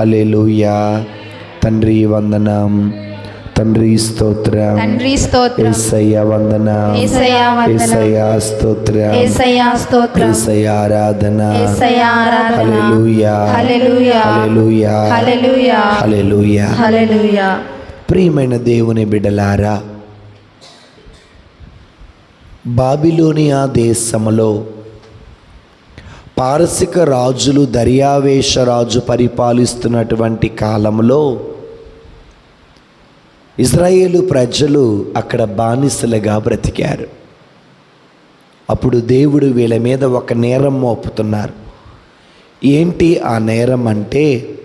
హల్లెలూయా. తండ్రి వందనం. తండ్రి స్తోత్రం. తండ్రి స్తోత్రం. ఏసయ్య వందనం. ఏసయ్య స్తోత్రం. ఏసయ్య ఆరాధన. హల్లెలూయా. హల్లెలూయా. హల్లెలూయా. హల్లెలూయా. హల్లెలూయా. హల్లెలూయా. ప్రియమైన దేవుని బిడ్డలారా బాబిలోనియా దేశములో పారసిక రాజులు దర్యావేశ రాజు పరిపాలిస్తున్నటువంటి కాలంలో ఇజ్రాయేలు ప్రజలు అక్కడ బానిసలుగా బ్రతికారు. అప్పుడు దేవుడు వీళ్ళ మీద ఒక నేరం మోపుతున్నారు. ఏంటి ఆ నేరం అంటే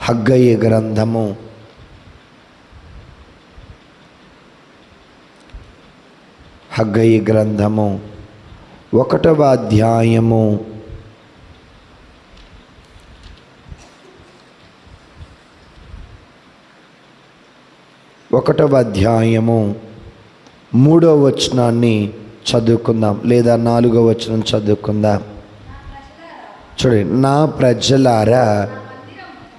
హగ్గయ్య గ్రంథము. హగ్గయ్య గ్రంథము. ఒకటవ అధ్యాయము. ఒకటవ అధ్యాయము మూడవ వచనాన్ని చదువుకుందాం లేదా నాలుగవ వచనం చదువుకుందాం. చూడండి నా ప్రజలారా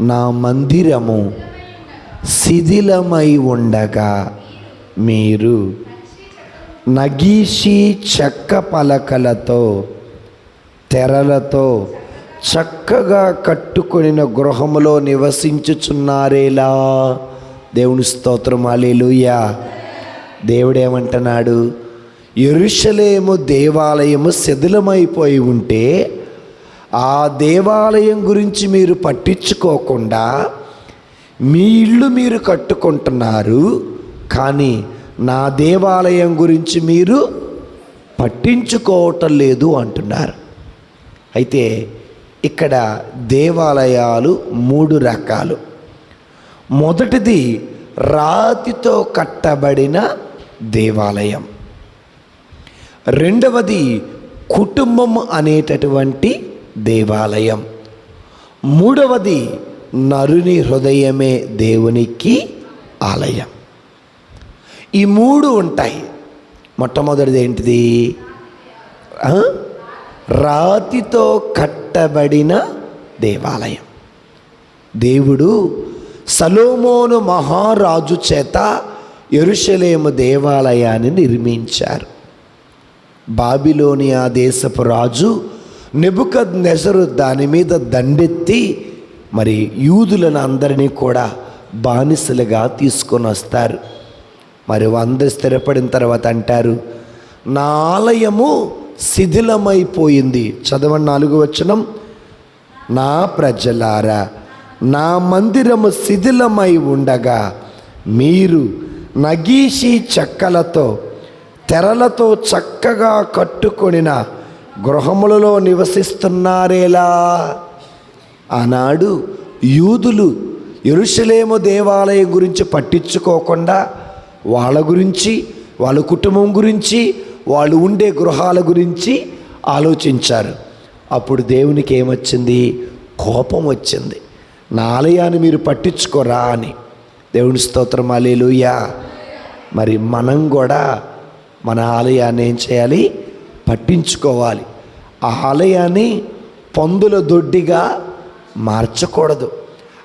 నా మందిరము శిథిలమై ఉండగా మీరు నగీషి చెక్క పలకలతో తెరలతో చక్కగా కట్టుకొనిన గృహములో నివసించుచున్నారేలా? దేవుని స్తోత్రం అలేలుయా దేవుడేమంటున్నాడు? ఎరుషలేము దేవాలయము శిథిలమైపోయి ఉంటే ఆ దేవాలయం గురించి మీరు పట్టించుకోకుండా మీ ఇల్లు మీరు కట్టుకుంటున్నారు కానీ నా దేవాలయం గురించి మీరు పట్టించుకోవటం లేదు అంటున్నారు. అయితే ఇక్కడ దేవాలయాలు మూడు రకాలు. మొదటిది రాతితో కట్టబడిన దేవాలయం. రెండవది కుటుంబం అనేటటువంటి దేవాలయం. మూడవది నరుని హృదయమే దేవునికి ఆలయం. ఈ మూడు ఉంటాయి. మొట్టమొదటిది ఏంటిది? రాతితో కట్టబడిన దేవాలయం. దేవుడు సలోమోను మహారాజు చేత ఎరుషలేము దేవాలయాన్ని నిర్మించారు. బాబిలోనియా దేశపు రాజు నెబుకద్ నెజరు దాని మీద దండెత్తి మరి యూదులను అందరినీ కూడా బానిసలుగా తీసుకొని వస్తారు. మరి అందరు స్థిరపడిన తర్వాత అంటారు నా ఆలయము శిథిలమైపోయింది. చదవండి నాలుగు వచనం. నా ప్రజలారా నా మందిరము శిథిలమై ఉండగా మీరు నగీషి చెక్కలతో తెరలతో చక్కగా కట్టుకొనిన గృహములలో నివసిస్తున్నారేలా? ఆనాడు యూదులు ఎరుషలేము దేవాలయం గురించి పట్టించుకోకుండా వాళ్ళ గురించి వాళ్ళ కుటుంబం గురించి వాళ్ళు ఉండే గృహాల గురించి ఆలోచించారు. అప్పుడు దేవునికి ఏమొచ్చింది? కోపం వచ్చింది. నా ఆలయాన్ని మీరు పట్టించుకోరా అని. దేవుని స్తోత్రం అలేలుయా మరి మనం కూడా మన ఆలయాన్ని ఏం చేయాలి? పట్టించుకోవాలి. ఆ ఆలయాన్ని పందుల దొడ్డిగా మార్చకూడదు.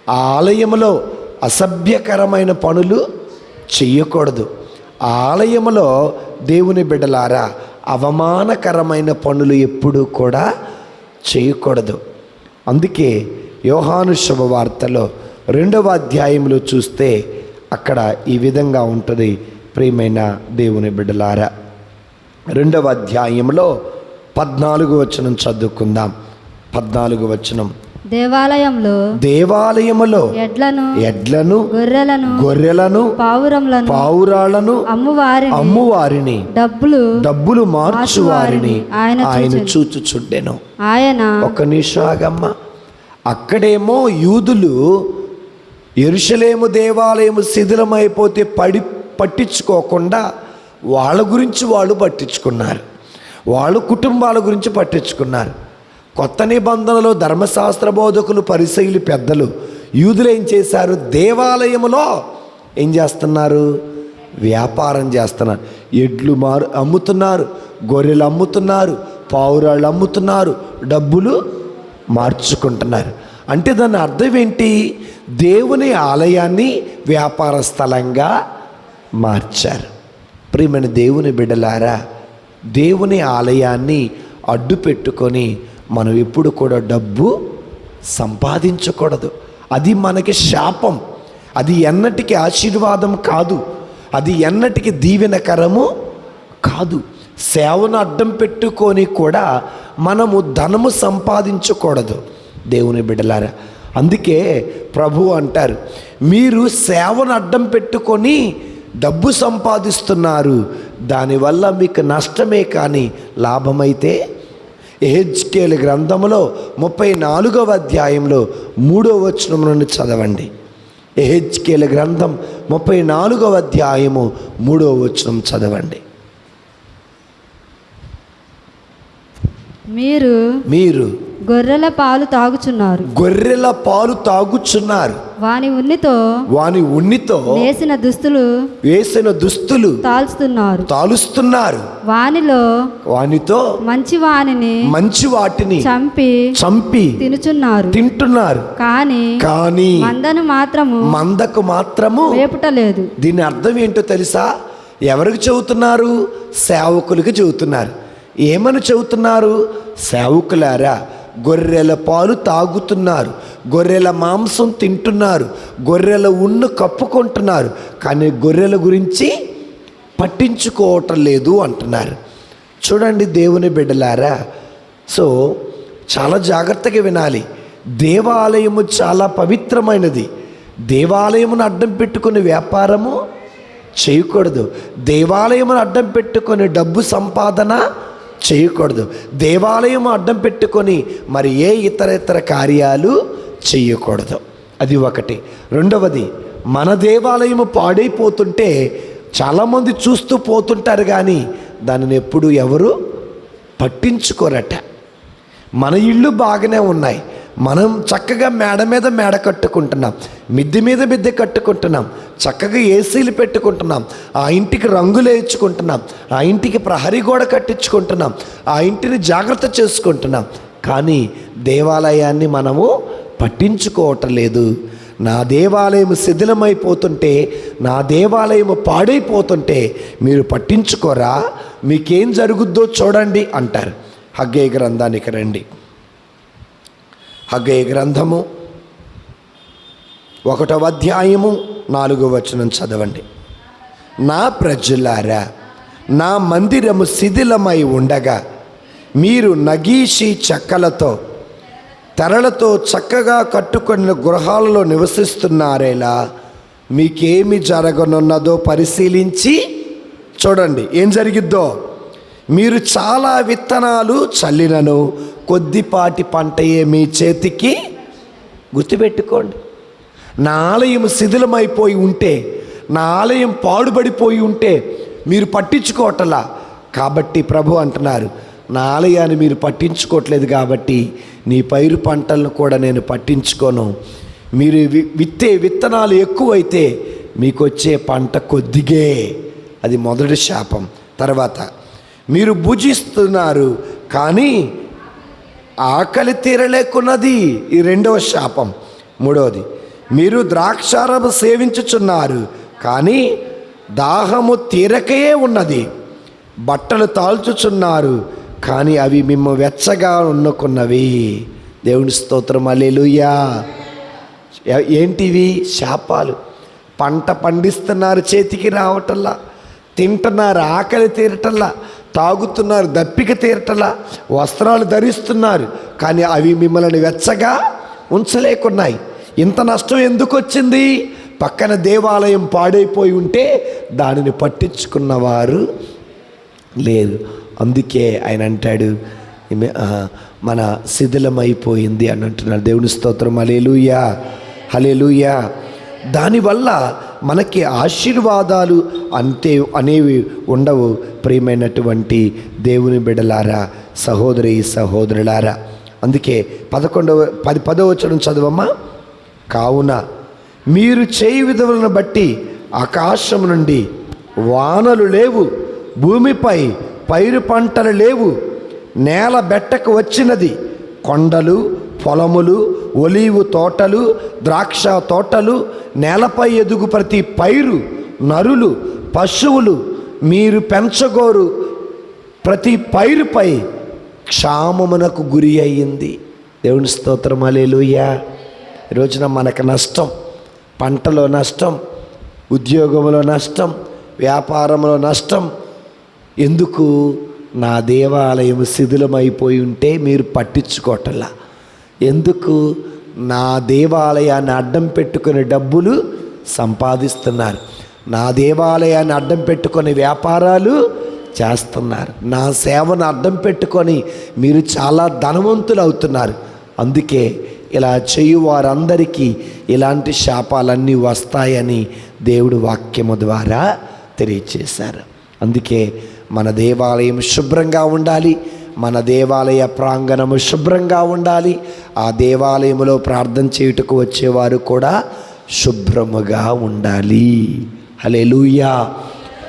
ఆ ఆలయంలో అసభ్యకరమైన పనులు చేయకూడదు. ఆ ఆలయంలో దేవుని బిడ్డలారా అవమానకరమైన పనులు ఎప్పుడూ కూడా చేయకూడదు. అందుకే యోహాను శుభవార్తలో రెండవ అధ్యాయంలో చూస్తే అక్కడ ఈ విధంగా ఉంటుంది. ప్రియమైన దేవుని బిడ్డలారా రెండవ అధ్యాయంలో పద్నాలుగు వచనం చదువుకుందాం. పద్నాలుగు వచనం. దేవాలయంలో దేవాలయములో ఎడ్లను ఎడ్లను గొర్రెలను గొర్రెలను పావురములను పావురాలను అమ్మువారిని అమ్మువారిని డబ్బులు డబ్బులు మార్చువారిని ఆయన ఆయన చూచుచుండెను. ఆయన ఒక నిషాగమ్మ అక్కడేమో యూదులు ఎరుషలేము దేవాలయము శిథిలమైపోతే పడి పట్టించుకోకుండా వాళ్ళ గురించి వాళ్ళు పట్టించుకున్నారు. వాళ్ళ కుటుంబాల గురించి పట్టించుకున్నారు. కొత్త నిబంధనలో ధర్మశాస్త్ర బోధకులు పరిశైలి పెద్దలు యూదులు ఏం చేశారు? దేవాలయములో ఏం చేస్తున్నారు? వ్యాపారం చేస్తున్నారు. ఎడ్లు మారు అమ్ముతున్నారు గొర్రెలు అమ్ముతున్నారు పావురాళ్ళు అమ్ముతున్నారు డబ్బులు మార్చుకుంటున్నారు. అంటే దాని అర్థం ఏంటి? దేవుని ఆలయాన్ని వ్యాపార స్థలంగా మార్చారు. ప్రియమైన దేవుని బిడ్డలారా దేవుని ఆలయాన్ని అడ్డు పెట్టుకొని మనం ఎప్పుడు కూడా డబ్బు సంపాదించకూడదు. అది మనకి శాపం. అది ఎన్నటికి ఆశీర్వాదం కాదు. అది ఎన్నటికి దీవెనకరము కాదు. సేవను అడ్డం పెట్టుకొని కూడా మనము ధనము సంపాదించకూడదు. దేవుని బిడ్డలారా అందుకే ప్రభు అంటారు మీరు సేవను అడ్డం పెట్టుకొని డబ్బు సంపాదిస్తున్నారు దానివల్ల మీకు నష్టమే కానీ లాభమైతే ఏహెచ్కేల గ్రంథంలో ముప్పై నాలుగవ అధ్యాయంలో మూడో వచనం నుండి చదవండి. ఎహెచ్కేల్ గ్రంథం ముప్పై నాలుగవ అధ్యాయము మూడవ వచనం చదవండి. మీరు మీరు గొర్రెల పాలు తాగుచున్నారు. గొర్రెల పాలు తాగుచున్నారు. వాని ఉన్నితో వాని ఉన్నితో నేసిన దుస్తులు వేసిన దుస్తులు తాల్చుతున్నారు. తాలుస్తున్నారు. వానిలో వానితో మంచి వానిని మంచి వాటిని చంపి చంపి తినుచున్నారు. తింటున్నారు. కాని కానీ మందను మాత్రము మందకు మాత్రము వేపుటలేదు. దీని అర్థం ఏంటో తెలుసా? ఎవరికి చెబుతున్నారు? సేవకులకి చెబుతున్నారు. ఏమని చెబుతున్నారు? సేవకులారా గొర్రెల పాలు తాగుతున్నారు గొర్రెల మాంసం తింటున్నారు గొర్రెల ఉన్ను కప్పుకుంటున్నారు కానీ గొర్రెల గురించి పట్టించుకోవటం లేదు అంటున్నారు. చూడండి దేవుని బిడ్డలారా సో చాలా జాగ్రత్తగా వినాలి. దేవాలయము చాలా పవిత్రమైనది. దేవాలయమును అడ్డం పెట్టుకుని వ్యాపారము చేయకూడదు. దేవాలయమును అడ్డం పెట్టుకుని డబ్బు సంపాదన చేయకూడదు. దేవాలయం అడ్డం పెట్టుకొని మరి ఏ ఇతర ఇతర కార్యాలు చేయకూడదు. అది ఒకటి. రెండవది మన దేవాలయము పాడైపోతుంటే చాలామంది చూస్తూ పోతుంటారు కానీ దానిని ఎప్పుడు ఎవరు పట్టించుకోరట. మన ఇళ్ళు బాగానే ఉన్నాయి. మనం చక్కగా మేడ మీద మేడ కట్టుకుంటున్నాం. మిద్దె మీద మిద్దె కట్టుకుంటున్నాం. చక్కగా ఏసీలు పెట్టుకుంటున్నాం. ఆ ఇంటికి రంగులు వేయించుకుంటున్నాం. ఆ ఇంటికి ప్రహరీ గోడ కట్టించుకుంటున్నాం. ఆ ఇంటిని జాగ్రత్త చేసుకుంటున్నాం. కానీ దేవాలయాన్ని మనము పట్టించుకోవటం లేదు. నా దేవాలయం శిథిలమైపోతుంటే నా దేవాలయం పాడైపోతుంటే మీరు పట్టించుకోరా? మీకేం జరుగుద్దో చూడండి అంటారు. హగ్గే గ్రంథానికి రండి. హగ్గయ గ్రంథము ఒకటవ అధ్యాయము నాలుగో వచనం చదవండి. నా ప్రజలారా నా మందిరము శిథిలమై ఉండగా మీరు నగీషి చెక్కలతో తెరలతో చక్కగా కట్టుకున్న గృహాలలో నివసిస్తున్నారేలా మీకేమి జరగనున్నదో పరిశీలించి చూడండి. ఏం జరిగిద్దో? మీరు చాలా విత్తనాలు చల్లినను కొద్దిపాటి పంటయే మీ చేతికి గుర్తుపెట్టుకోండి. నా ఆలయం శిథిలమైపోయి ఉంటే నా ఆలయం పాడుబడిపోయి ఉంటే మీరు పట్టించుకోవటలా. కాబట్టి ప్రభు అంటున్నారు నా ఆలయాన్ని మీరు పట్టించుకోవట్లేదు కాబట్టి నీ పైరు పంటలను కూడా నేను పట్టించుకోను. మీరు వి- విత్తే విత్తనాలు ఎక్కువైతే మీకు వచ్చే పంట కొద్దిగే. అది మొదటి శాపం. తర్వాత మీరు భుజిస్తున్నారు కానీ ఆకలి తీరలేకున్నది ఈ రెండవ శాపం. మూడవది మీరు ద్రాక్షారము సేవించుచున్నారు కానీ దాహము తీరకే ఉన్నది. బట్టలు తాల్చుచున్నారు కానీ అవి మిమ్మ వెచ్చగా ఉన్నకున్నవి. దేవుని స్తోత్రం అలేలుయా ఏంటివి? శాపాలు. పంట పండిస్తున్నారు చేతికి రావటల్లా తింటున్నారు ఆకలి తీరటల్లా తాగుతున్నారు దప్పిక తీరటలా వస్త్రాలు ధరిస్తున్నారు కానీ అవి మిమ్మల్ని వెచ్చగా ఉంచలేకున్నాయి. ఇంత నష్టం ఎందుకు వచ్చింది? పక్కన దేవాలయం పాడైపోయి ఉంటే దానిని పట్టించుకున్నవారు లేదు అందుకే ఆయన అంటాడు మన శిథిలమైపోయింది అని అంటున్నాడు దేవుని స్తోత్రం. హలేలుయా హలేలుయా దానివల్ల మనకి ఆశీర్వాదాలు అంతే అనేవి ఉండవు. ప్రియమైనటువంటి దేవుని బిడలారా సహోదరి సహోదరులారా. అందుకే పదకొండవ పది పదవచనం చదవమ్మా. కావున మీరు చేయి విధులను బట్టి ఆకాశం నుండి వానలు లేవు భూమిపై పైరు పంటలు లేవు నేల బెట్టకు వచ్చినది కొండలు పొలములు ఒలీవు తోటలు ద్రాక్ష తోటలు నేలపై ఎదుగు ప్రతి పైరు నరులు పశువులు మీరు పెంచగోరు ప్రతి పైరుపై క్షామమునకు గురి అయ్యింది. దేవుని స్తోత్రం అలేలుయ్యా రోజున మనకు నష్టం పంటలో నష్టం ఉద్యోగంలో నష్టం వ్యాపారంలో నష్టం ఎందుకు? నా దేవాలయం శిథిలమైపోయి ఉంటే మీరు పట్టించుకోవటంలా ఎందుకు నా దేవాలయాన్ని అడ్డం పెట్టుకునే డబ్బులు సంపాదిస్తున్నారు? నా దేవాలయాన్ని అడ్డం పెట్టుకొని వ్యాపారాలు చేస్తున్నారు. నా సేవను అడ్డం పెట్టుకొని మీరు చాలా ధనవంతులు అవుతున్నారు. అందుకే ఇలా చేయు వారందరికీ ఇలాంటి శాపాలన్నీ వస్తాయని దేవుడు వాక్యము ద్వారా తెలియచేశారు. అందుకే మన దేవాలయం శుభ్రంగా ఉండాలి. మన దేవాలయ ప్రాంగణము శుభ్రంగా ఉండాలి. ఆ దేవాలయములో ప్రార్థన చేయుటకు వచ్చేవారు కూడా శుభ్రముగా ఉండాలి. హల్లెలూయా.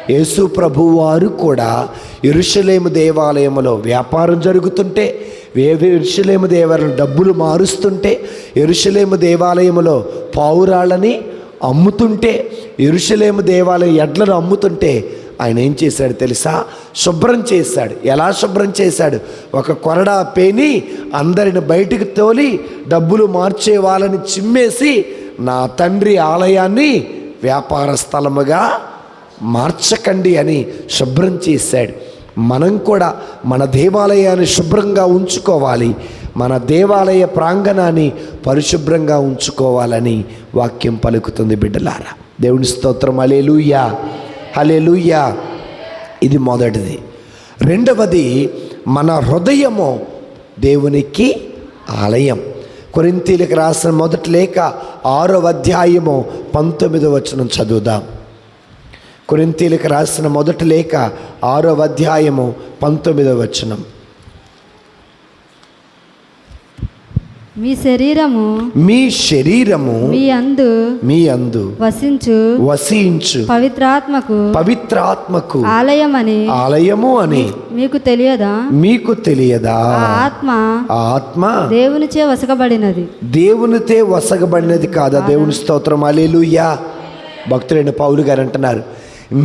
యేసు ప్రభు వారు కూడా ఇరుషులేము దేవాలయములో వ్యాపారం జరుగుతుంటే ఎరుషలేము దేవాలయం డబ్బులు మారుస్తుంటే ఇరుషులేము దేవాలయములో పావురాళ్ళని అమ్ముతుంటే ఎరుషలేము దేవాలయం ఎడ్లను అమ్ముతుంటే ఆయన ఏం చేశాడు తెలుసా? శుభ్రం చేశాడు. ఎలా శుభ్రం చేశాడు? ఒక కొరడా పేని అందరిని బయటికి తోలి డబ్బులు మార్చే వాళ్ళని చిమ్మేసి నా తండ్రి ఆలయాన్ని వ్యాపార స్థలముగా మార్చకండి అని శుభ్రం చేశాడు. మనం కూడా మన దేవాలయాన్ని శుభ్రంగా ఉంచుకోవాలి. మన దేవాలయ ప్రాంగణాన్ని పరిశుభ్రంగా ఉంచుకోవాలని వాక్యం పలుకుతుంది బిడ్డలారా. దేవుని స్తోత్రం. అలేలుయ్యా అలేలుయ్యా ఇది మొదటిది. రెండవది మన హృదయము దేవునికి ఆలయం. కొరింతీలకు రాసిన మొదటి లేక ఆరో అధ్యాయము పంతొమ్మిదో వచనం చదువుదాం. కొరింతీలకు రాసిన మొదటి లేక ఆరో అధ్యాయము పంతొమ్మిదో వచనం. మీ శరీరము మీ శరీరము మీ అందు మీ అందు వసించు వసించు పవిత్రాత్మకు పవిత్రాత్మకు ఆలయమని ఆలయము అని మీకు తెలియదా? మీకు తెలియదా? ఆత్మ ఆత్మ దేవునిచే వసకబడినది దేవునితే వసగబడినది కాదా? దేవుని స్తోత్రం అలేలుయ్యా భక్తులైన పౌలు గారు అంటున్నారు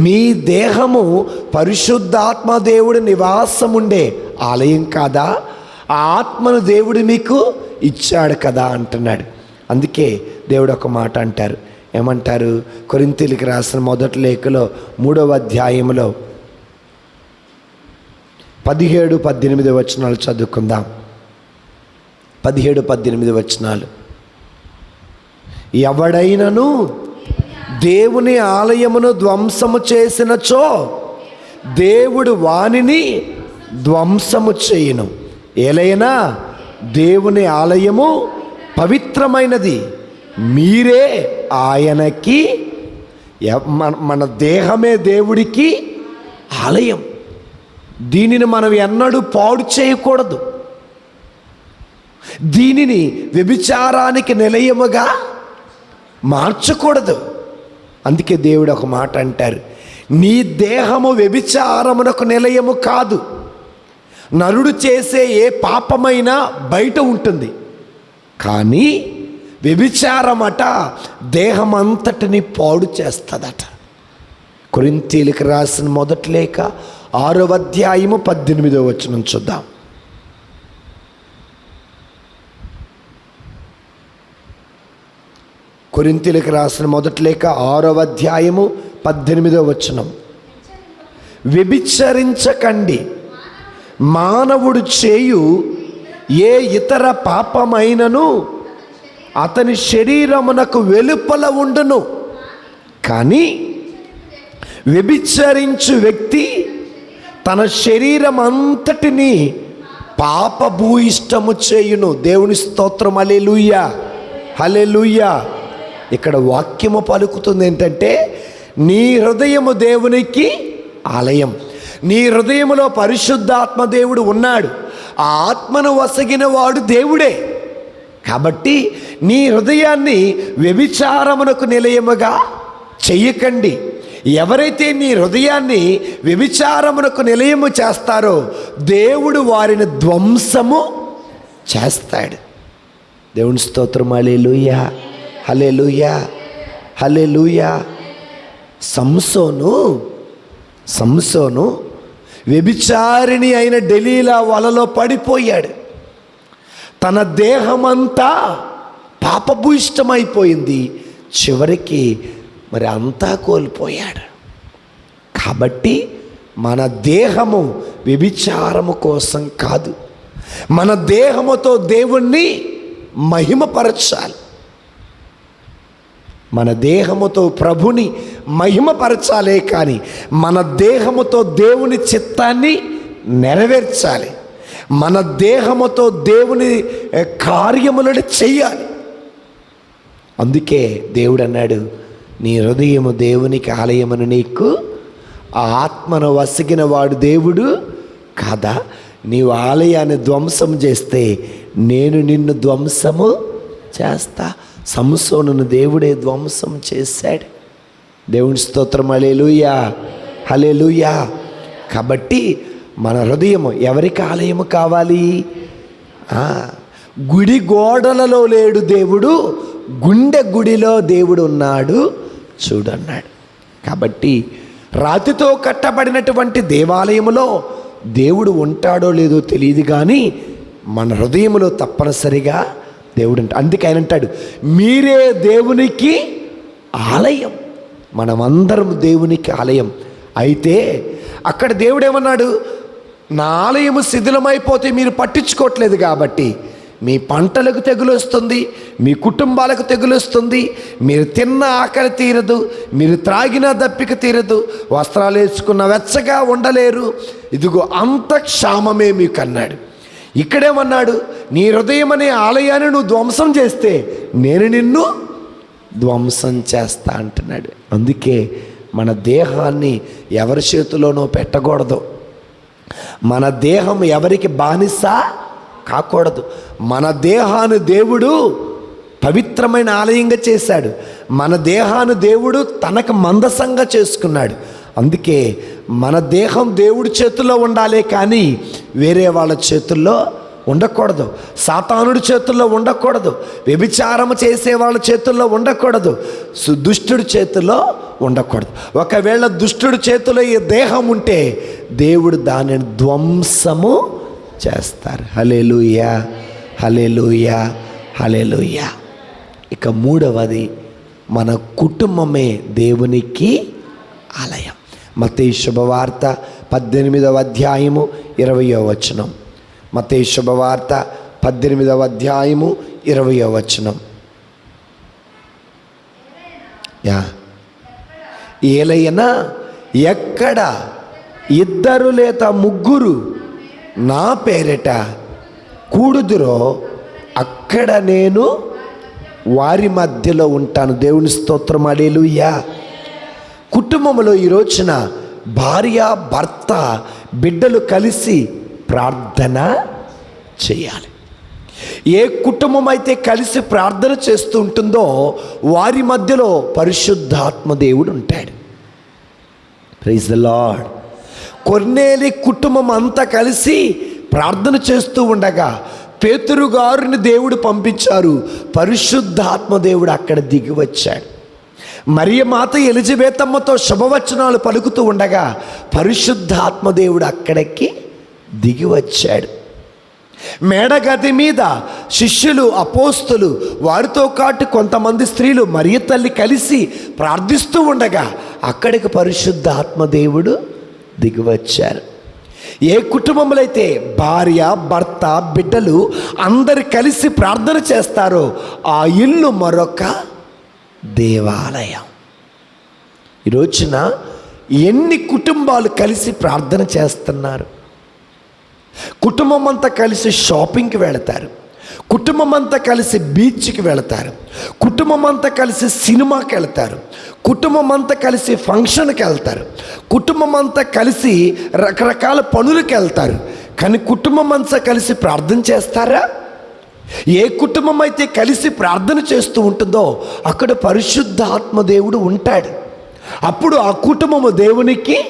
మీ దేహము పరిశుద్ధాత్మ దేవుడి నివాసం ఉండే ఆలయం కాదా? ఆత్మను దేవుడు మీకు ఇచ్చాడు కదా అంటున్నాడు. అందుకే దేవుడు ఒక మాట అంటారు. ఏమంటారు? కొరింతీలకి రాసిన మొదటి లేఖలో మూడవ అధ్యాయంలో పదిహేడు పద్దెనిమిది వచనాలు చదువుకుందాం. పదిహేడు పద్దెనిమిది వచనాలు. ఎవడైనను దేవుని ఆలయమును ధ్వంసము చేసినచో దేవుడు వానిని ధ్వంసము చేయను. ఏలైనా దేవుని ఆలయము పవిత్రమైనది. మీరే ఆయనకి మన మన దేహమే దేవుడికి ఆలయం. దీనిని మనం ఎన్నడూ పాడు చేయకూడదు. దీనిని వ్యభిచారానికి నిలయముగా మార్చకూడదు. అందుకే దేవుడు ఒక మాట అంటారు. నీ దేహము వ్యభిచారమునకు నిలయము కాదు. నరుడు చేసే ఏ పాపమైనా బయట ఉంటుంది. కానీ వ్యభిచారమట దేహం అంతటిని పాడు చేస్తుందట. కొరింతీలకు రాసిన మొదటి లేక ఆరో అధ్యాయము పద్దెనిమిదో వచనం చూద్దాం. కొరింతీలకు రాసిన మొదటి లేక ఆరో అధ్యాయము పద్దెనిమిదో వచనం. వ్యభిచరించకండి. మానవుడు చేయు ఏ ఇతర పాపమైనను అతని శరీరమునకు వెలుపల ఉండును. కానీ వ్యభిచరించు వ్యక్తి తన శరీరం అంతటిని పాపభూయిష్టము చేయును. దేవుని స్తోత్రం అలెలుయ్యా హలెలుయ్యా ఇక్కడ వాక్యము పలుకుతుంది ఏంటంటే నీ హృదయము దేవునికి ఆలయం. నీ హృదయములో పరిశుద్ధాత్మ దేవుడు ఉన్నాడు. ఆ ఆత్మను వసగిన వాడు దేవుడే. కాబట్టి నీ హృదయాన్ని వ్యభిచారమునకు నిలయముగా చెయ్యకండి. ఎవరైతే నీ హృదయాన్ని వ్యభిచారమునకు నిలయము చేస్తారో దేవుడు వారిని ధ్వంసము చేస్తాడు. దేవుని స్తోత్రం అలే లూయా హలే లూయా హలే లూయా సంసోను సంసోను వ్యభిచారిణి అయిన డెలీలా వలలో పడిపోయాడు. తన దేహమంతా పాపభూయిష్టమైపోయింది. చివరికి మరి అంతా కోల్పోయాడు. కాబట్టి మన దేహము వ్యభిచారము కోసం కాదు. మన దేహముతో దేవుణ్ణి మహిమపరచాలి. మన దేహముతో ప్రభుని మహిమపరచాలే కానీ మన దేహముతో దేవుని చిత్తాన్ని నెరవేర్చాలి. మన దేహముతో దేవుని కార్యములను చెయ్యాలి. అందుకే దేవుడు అన్నాడు నీ హృదయము దేవునికి ఆలయమని నీకు ఆ ఆత్మను వసిగిన వాడు దేవుడు కాదా? నీవు ఆలయాన్ని ధ్వంసం చేస్తే నేను నిన్ను ధ్వంసము చేస్తా. సంసోనును దేవుడే ధ్వంసం చేశాడు. దేవుని స్తోత్రం అలేలుయా హలేలుయా కాబట్టి మన హృదయము ఎవరికి ఆలయము కావాలి? గుడి గోడలలో లేడు దేవుడు గుండె గుడిలో దేవుడు ఉన్నాడు చూడన్నాడు. కాబట్టి రాతితో కట్టబడినటువంటి దేవాలయములో దేవుడు ఉంటాడో లేదో తెలియదు కానీ మన హృదయములో తప్పనిసరిగా దేవుడు అంట అందుకే ఆయన అంటాడు మీరే దేవునికి ఆలయం. మనమందరం దేవునికి ఆలయం. అయితే అక్కడ దేవుడు ఏమన్నాడు నా ఆలయము శిథిలమైపోతే మీరు పట్టించుకోవట్లేదు కాబట్టి మీ పంటలకు తెగులు వస్తుంది మీ కుటుంబాలకు తెగులు వస్తుంది మీరు తిన్న ఆకలి తీరదు మీరు త్రాగిన దప్పిక తీరదు వస్త్రాలు వేసుకున్న వెచ్చగా ఉండలేరు. ఇదిగో అంత క్షామమే మీకు అన్నాడు ఇక్కడేమన్నాడు నీ హృదయం అనే ఆలయాన్ని నువ్వు ధ్వంసం చేస్తే నేను నిన్ను ధ్వంసం చేస్తా అంటున్నాడు. అందుకే మన దేహాన్ని ఎవరి చేతిలోనో పెట్టకూడదు. మన దేహం ఎవరికి బానిస కాకూడదు. మన దేహాన్ని దేవుడు పవిత్రమైన ఆలయంగా చేశాడు. మన దేహాన్ని దేవుడు తనకు మందసంగా చేసుకున్నాడు. అందుకే మన దేహం దేవుడి చేతుల్లో ఉండాలి కానీ వేరే వాళ్ళ చేతుల్లో ఉండకూడదు. సాతానుడి చేతుల్లో ఉండకూడదు. వ్యభిచారం చేసే వాళ్ళ చేతుల్లో ఉండకూడదు. సు- దుష్టుడి చేతిలో ఉండకూడదు. ఒకవేళ దుష్టుడి చేతిలో ఈ దేహం ఉంటే దేవుడు దానిని ధ్వంసము చేస్తారు. హలేలుయా హలేలుయా హలేలుయా ఇక మూడవది మన కుటుంబమే దేవునికి ఆలయం. మతే శుభవార్త పద్దెనిమిదవ అధ్యాయము ఇరవయో వచనం. మతే శుభవార్త పద్దెనిమిదవ అధ్యాయము ఇరవయో వచనం. యా. ఏలైనా ఎక్కడ ఇద్దరు లేత ముగ్గురు నా పేరిట కూడుదురో అక్కడ నేను వారి మధ్యలో ఉంటాను. దేవుని స్తోత్రం. అడేలుయ్యా కుటుంబంలో ఈ రోజున భార్య భర్త బిడ్డలు కలిసి ప్రార్థన చేయాలి. ఏ కుటుంబం అయితే కలిసి ప్రార్థన చేస్తూ ఉంటుందో వారి మధ్యలో పరిశుద్ధాత్మ దేవుడు ఉంటాడు. ప్రైజ్ ద లాడ్ కొన్నేలి కుటుంబం అంతా కలిసి ప్రార్థన చేస్తూ ఉండగా పేతురు గారిని దేవుడు పంపించారు. పరిశుద్ధాత్మ దేవుడు అక్కడ దిగి వచ్చాడు. మరియ మాత ఎలిజబేతమ్మతో శుభవచనాలు పలుకుతూ ఉండగా పరిశుద్ధ ఆత్మదేవుడు అక్కడికి దిగి వచ్చాడు. మేడగది మీద శిష్యులు అపోస్తులు వారితో కాటు కొంతమంది స్త్రీలు మరియ తల్లి కలిసి ప్రార్థిస్తూ ఉండగా అక్కడికి పరిశుద్ధ ఆత్మదేవుడు దిగివచ్చారు ఏ కుటుంబంలో అయితే భార్య భర్త బిడ్డలు అందరు కలిసి ప్రార్థన చేస్తారో ఆ ఇల్లు మరొక దేవాలయం. ఈ రోజున ఎన్ని కుటుంబాలు కలిసి ప్రార్థన చేస్తున్నారు? కుటుంబం అంతా కలిసి షాపింగ్కి వెళతారు. కుటుంబం అంతా కలిసి బీచ్కి వెళతారు. కుటుంబం అంతా కలిసి సినిమాకి వెళ్తారు. కుటుంబం అంతా కలిసి ఫంక్షన్కి వెళ్తారు. కుటుంబం అంతా కలిసి రకరకాల పనులకు వెళ్తారు. కానీ కుటుంబం అంతా కలిసి ప్రార్థన చేస్తారా? ఏ కుటుంబం అయితే కలిసి ప్రార్థన చేస్తూ ఉంటుందో అక్కడ పరిశుద్ధ ఆత్మదేవుడు ఉంటాడు. అప్పుడు ఆ కుటుంబము దేవునికి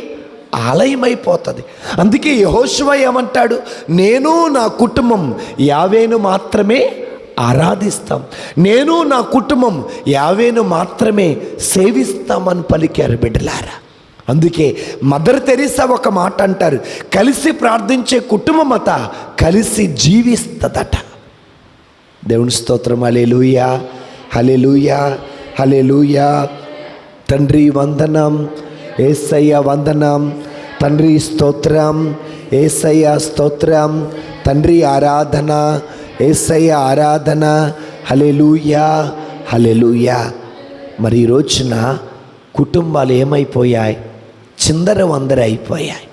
ఆలయమైపోతుంది. అందుకే యహోశివ ఏమంటాడు? నేను నా కుటుంబం యావేను మాత్రమే ఆరాధిస్తాం. నేను నా కుటుంబం యావేను మాత్రమే సేవిస్తామని పలికారు బిడ్డలారా. అందుకే మదర్ తెరీసా ఒక మాట అంటారు. కలిసి ప్రార్థించే కుటుంబమత కలిసి జీవిస్తుందట. దేవుని స్తోత్రం హలెలూయా హలెలూయా హలెలూయా తండ్రి వందనం ఏసయ్య వందనం తండ్రి స్తోత్రం ఏసయ్య స్తోత్రం తండ్రి ఆరాధన ఏసయ్య ఆరాధన. హలెలూయా హలెలూయా మరి ఈ రోజున కుటుంబాలు ఏమైపోయాయి? చిందర వందర అయిపోయాయి.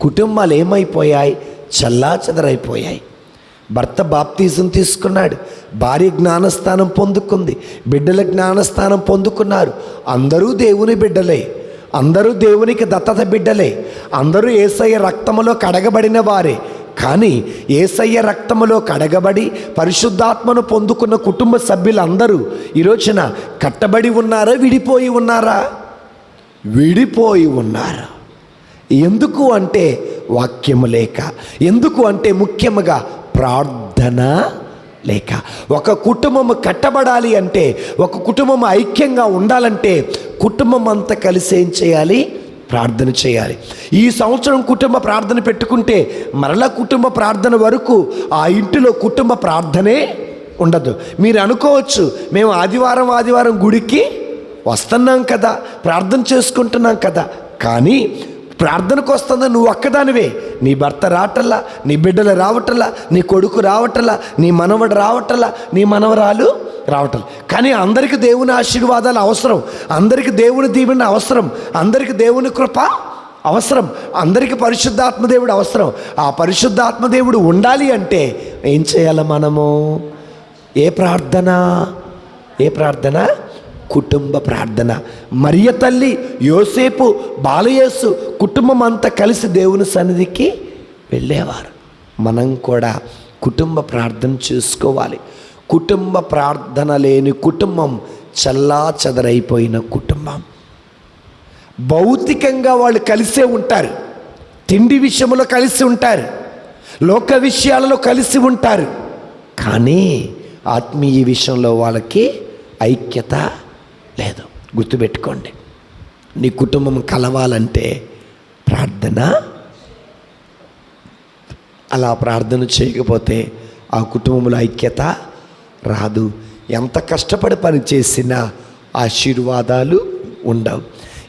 కుటుంబాలు ఏమైపోయాయి? చల్లా చెదరైపోయాయి భర్త బాప్తీజం తీసుకున్నాడు. భార్య జ్ఞానస్థానం పొందుకుంది. బిడ్డల జ్ఞానస్థానం పొందుకున్నారు. అందరూ దేవుని బిడ్డలే. అందరూ దేవునికి దత్తత బిడ్డలే. అందరూ ఏసయ్య రక్తములో కడగబడిన వారే. కానీ ఏసయ్య రక్తములో కడగబడి పరిశుద్ధాత్మను పొందుకున్న కుటుంబ సభ్యులందరూ ఈ రోజున కట్టబడి ఉన్నారా? విడిపోయి ఉన్నారా? విడిపోయి ఉన్నారు? ఎందుకు అంటే వాక్యము లేక. ఎందుకు అంటే ముఖ్యముగా ప్రార్థన లేక. ఒక కుటుంబం కట్టబడాలి అంటే ఒక కుటుంబం ఐక్యంగా ఉండాలంటే కుటుంబం అంతా కలిసి ఏం చేయాలి? ప్రార్థన చేయాలి. ఈ సంవత్సరం కుటుంబ ప్రార్థన పెట్టుకుంటే మరలా కుటుంబ ప్రార్థన వరకు ఆ ఇంటిలో కుటుంబ ప్రార్థనే ఉండదు. మీరు అనుకోవచ్చు మేము ఆదివారం ఆదివారం గుడికి వస్తున్నాం కదా ప్రార్థన చేసుకుంటున్నాం కదా కానీ ప్రార్థనకు వస్తుందా నువ్వు ఒక్కదానివే. నీ భర్త రావటల్లా నీ బిడ్డలు రావటల్లా నీ కొడుకు రావటల్లా నీ మనవడు రావటల్లా నీ మనవరాలు రావటం కానీ అందరికి దేవుని ఆశీర్వాదాలు అవసరం. అందరికి దేవుని దీవెన అవసరం. అందరికి దేవుని కృప అవసరం. అందరికి పరిశుద్ధాత్మ దేవుడు అవసరం. ఆ పరిశుద్ధాత్మదేవుడు ఉండాలి అంటే ఏం చేయాలి మనము? ఏ ప్రార్థన? ఏ ప్రార్థన? కుటుంబ ప్రార్థన. మరియ తల్లి యోసేపు బాలయేసు కుటుంబం అంతా కలిసి దేవుని సన్నిధికి వెళ్ళేవారు. మనం కూడా కుటుంబ ప్రార్థన చేసుకోవాలి. కుటుంబ ప్రార్థన లేని కుటుంబం చల్లా చెదరైపోయిన కుటుంబం. భౌతికంగా వాళ్ళు కలిసే ఉంటారు. తిండి విషయంలో కలిసి ఉంటారు. లోక విషయాలలో కలిసి ఉంటారు. కానీ ఆత్మీయ విషయంలో వాళ్ళకి ఐక్యత లేదు. గుర్తుపెట్టుకోండి. నీ కుటుంబం కలవాలంటే ప్రార్థన అలా ప్రార్థన చేయకపోతే ఆ కుటుంబంలో ఐక్యత రాదు. ఎంత కష్టపడి పని చేసినా ఆశీర్వాదాలు ఉండవు.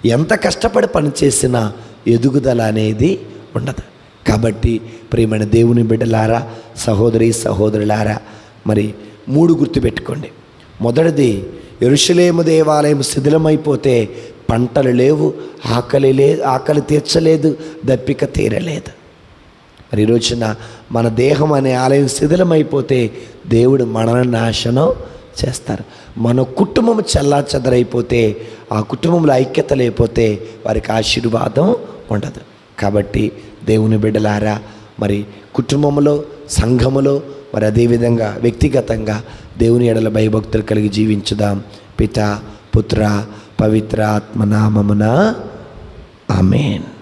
ఎంత కష్టపడి పని చేసినా ఎదుగుదల అనేది ఉండదు. కాబట్టి ప్రేమైన దేవుని బిడ్డలారా సహోదరి సహోదరులారా మరి మూడు గుర్తుపెట్టుకోండి. మొదటిది ఎరుషలేము దేవాలయం శిథిలమైపోతే పంటలు లేవు ఆకలి లే ఆకలి తీర్చలేదు దప్పిక తీరలేదు. మరి ఈరోజున రోజున మన దేహం అనే ఆలయం శిథిలమైపోతే దేవుడు మనల్ని నాశనం చేస్తారు. మన కుటుంబం చల్లా చెదరైపోతే ఆ కుటుంబంలో ఐక్యత లేకపోతే వారికి ఆశీర్వాదం ఉండదు. కాబట్టి దేవుని బిడ్డలారా మరి కుటుంబంలో సంఘములో మరి అదేవిధంగా వ్యక్తిగతంగా దేవుని ఎడల భయభక్తులు కలిగి జీవించుదాం. పిత పుత్ర పవిత్ర ఆత్మనామమున ఆమెన్.